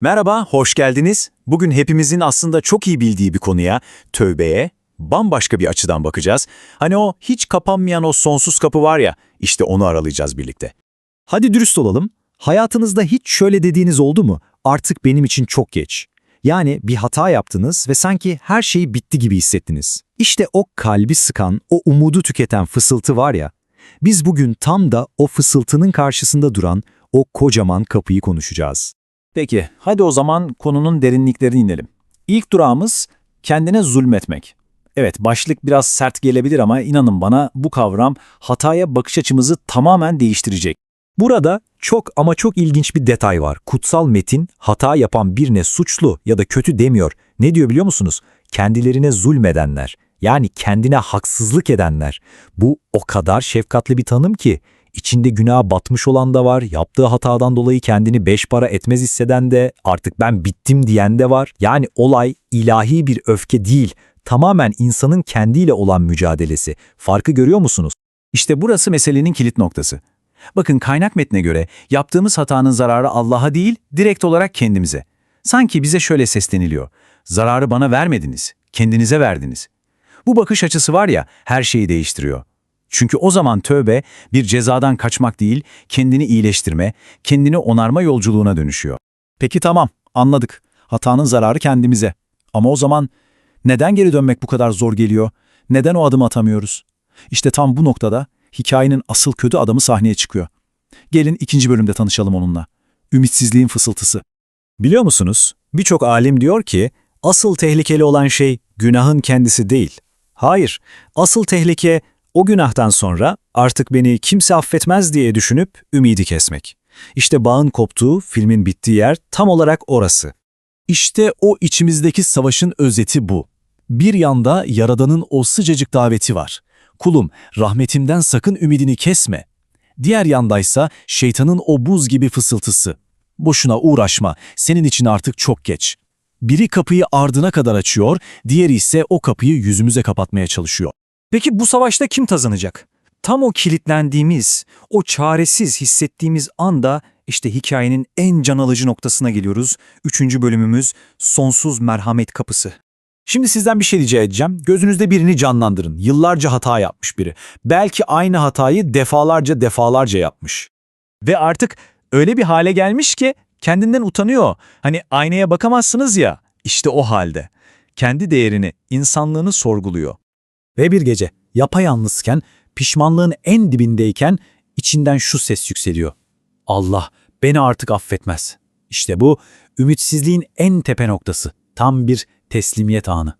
Merhaba, hoş geldiniz. Bugün hepimizin aslında çok iyi bildiği bir konuya, tövbeye, bambaşka bir açıdan bakacağız. Hani o hiç kapanmayan o sonsuz kapı var ya, işte onu aralayacağız birlikte. Hadi dürüst olalım. Hayatınızda hiç şöyle dediğiniz oldu mu? Artık benim için çok geç. Yani bir hata yaptınız ve sanki her şey bitti gibi hissettiniz. İşte o kalbi sıkan, o umudu tüketen fısıltı var ya, biz bugün tam da o fısıltının karşısında duran o kocaman kapıyı konuşacağız. Peki, hadi o zaman konunun derinliklerine inelim. İlk durağımız kendine zulmetmek. Evet, başlık biraz sert gelebilir ama inanın bana bu kavram hataya bakış açımızı tamamen değiştirecek. Burada çok ama çok ilginç bir detay var. Kutsal metin hata yapan birine suçlu ya da kötü demiyor. Ne diyor biliyor musunuz? Kendilerine zulmedenler. Yani kendine haksızlık edenler. Bu o kadar şefkatli bir tanım ki içinde günaha batmış olan da var, yaptığı hatadan dolayı kendini beş para etmez hisseden de, artık ben bittim diyen de var. Yani olay ilahi bir öfke değil, tamamen insanın kendiyle olan mücadelesi. Farkı görüyor musunuz? İşte burası meselenin kilit noktası. Bakın kaynak metne göre yaptığımız hatanın zararı Allah'a değil, direkt olarak kendimize. Sanki bize şöyle sesleniliyor. Zararı bana vermediniz, kendinize verdiniz. Bu bakış açısı var ya her şeyi değiştiriyor. Çünkü o zaman tövbe bir cezadan kaçmak değil, kendini iyileştirme, kendini onarma yolculuğuna dönüşüyor. Peki tamam, anladık. Hatanın zararı kendimize. Ama o zaman neden geri dönmek bu kadar zor geliyor? Neden o adımı atamıyoruz? İşte tam bu noktada hikayenin asıl kötü adamı sahneye çıkıyor. Gelin ikinci bölümde tanışalım onunla. Ümitsizliğin fısıltısı. Biliyor musunuz? Birçok alim diyor ki asıl tehlikeli olan şey günahın kendisi değil. Hayır, asıl tehlike o günahtan sonra artık beni kimse affetmez diye düşünüp ümidi kesmek. İşte bağın koptuğu, filmin bittiği yer tam olarak orası. İşte o içimizdeki savaşın özeti bu. Bir yanda Yaradan'ın o sıcacık daveti var. Kulum, rahmetimden sakın ümidini kesme. Diğer yandaysa şeytanın o buz gibi fısıltısı. Boşuna uğraşma, senin için artık çok geç. Biri kapıyı ardına kadar açıyor, diğeri ise o kapıyı yüzümüze kapatmaya çalışıyor. Peki bu savaşta kim kazanacak? Tam o kilitlendiğimiz, o çaresiz hissettiğimiz anda işte hikayenin en can alıcı noktasına geliyoruz. Üçüncü bölümümüz Sonsuz Merhamet Kapısı. Şimdi sizden bir şey rica edeceğim. Gözünüzde birini canlandırın. Yıllarca hata yapmış biri. Belki aynı hatayı defalarca defalarca yapmış. Ve artık öyle bir hale gelmiş ki kendinden utanıyor. Hani aynaya bakamazsınız ya, işte o halde. Kendi değerini, insanlığını sorguluyor. Ve bir gece yapayalnızken, pişmanlığın en dibindeyken içinden şu ses yükseliyor. Allah beni artık affetmez. İşte bu ümitsizliğin en tepe noktası. Tam bir teslimiyet anı.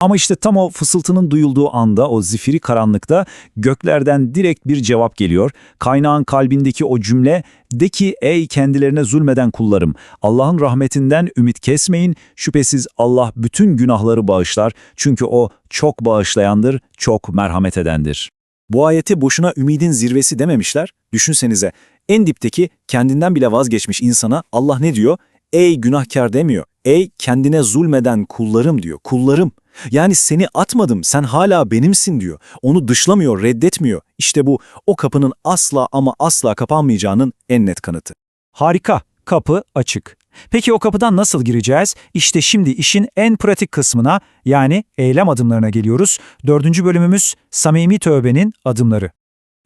Ama işte tam o fısıltının duyulduğu anda, o zifiri karanlıkta göklerden direkt bir cevap geliyor. Kaynağın kalbindeki o cümle, de ki ey kendilerine zulmeden kullarım, Allah'ın rahmetinden ümit kesmeyin, şüphesiz Allah bütün günahları bağışlar, çünkü o çok bağışlayandır, çok merhamet edendir. Bu ayeti boşuna ümidin zirvesi dememişler, düşünsenize, en dipteki kendinden bile vazgeçmiş insana Allah ne diyor? Ey günahkar demiyor, ey kendine zulmeden kullarım diyor, kullarım. Yani seni atmadım, sen hala benimsin diyor. Onu dışlamıyor, reddetmiyor. İşte bu o kapının asla ama asla kapanmayacağının en net kanıtı. Harika, kapı açık. Peki o kapıdan nasıl gireceğiz? İşte şimdi işin en pratik kısmına yani eylem adımlarına geliyoruz. Dördüncü bölümümüz Samimi Tövbenin adımları.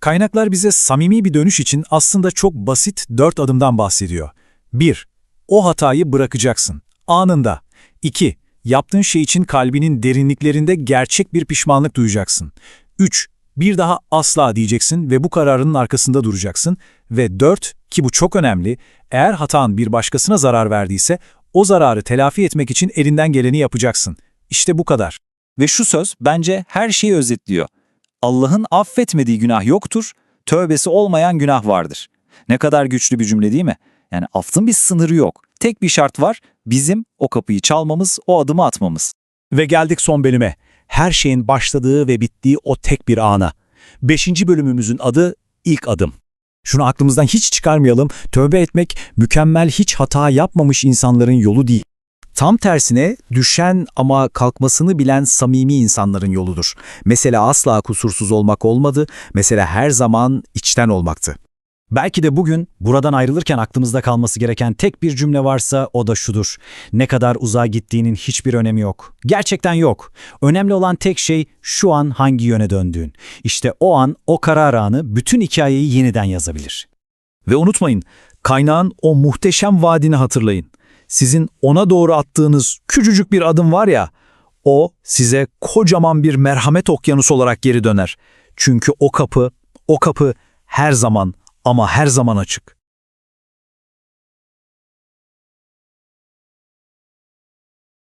Kaynaklar bize samimi bir dönüş için aslında çok basit dört adımdan bahsediyor. 1. O hatayı bırakacaksın. Anında. 2. Yaptığın şey için kalbinin derinliklerinde gerçek bir pişmanlık duyacaksın. 3. Bir daha asla diyeceksin ve bu kararının arkasında duracaksın. Ve 4. Ki bu çok önemli, eğer hatan bir başkasına zarar verdiyse o zararı telafi etmek için elinden geleni yapacaksın. İşte bu kadar. Ve şu söz bence her şeyi özetliyor. Allah'ın affetmediği günah yoktur, tövbesi olmayan günah vardır. Ne kadar güçlü bir cümle değil mi? Yani affın bir sınırı yok. Tek bir şart var, bizim o kapıyı çalmamız, o adımı atmamız. Ve geldik son bölüme. Her şeyin başladığı ve bittiği o tek bir ana. Beşinci bölümümüzün adı ilk adım. Şunu aklımızdan hiç çıkarmayalım. Tövbe etmek mükemmel hiç hata yapmamış insanların yolu değil. Tam tersine düşen ama kalkmasını bilen samimi insanların yoludur. Mesela asla kusursuz olmak olmadı, mesela her zaman içten olmaktı. Belki de bugün buradan ayrılırken aklımızda kalması gereken tek bir cümle varsa o da şudur. Ne kadar uzağa gittiğinin hiçbir önemi yok. Gerçekten yok. Önemli olan tek şey şu an hangi yöne döndüğün. İşte o an, o karar anı bütün hikayeyi yeniden yazabilir. Ve unutmayın, kaynağın o muhteşem vaadini hatırlayın. Sizin ona doğru attığınız küçücük bir adım var ya, o size kocaman bir merhamet okyanusu olarak geri döner. Çünkü o kapı, o kapı her zaman ama her zaman açık.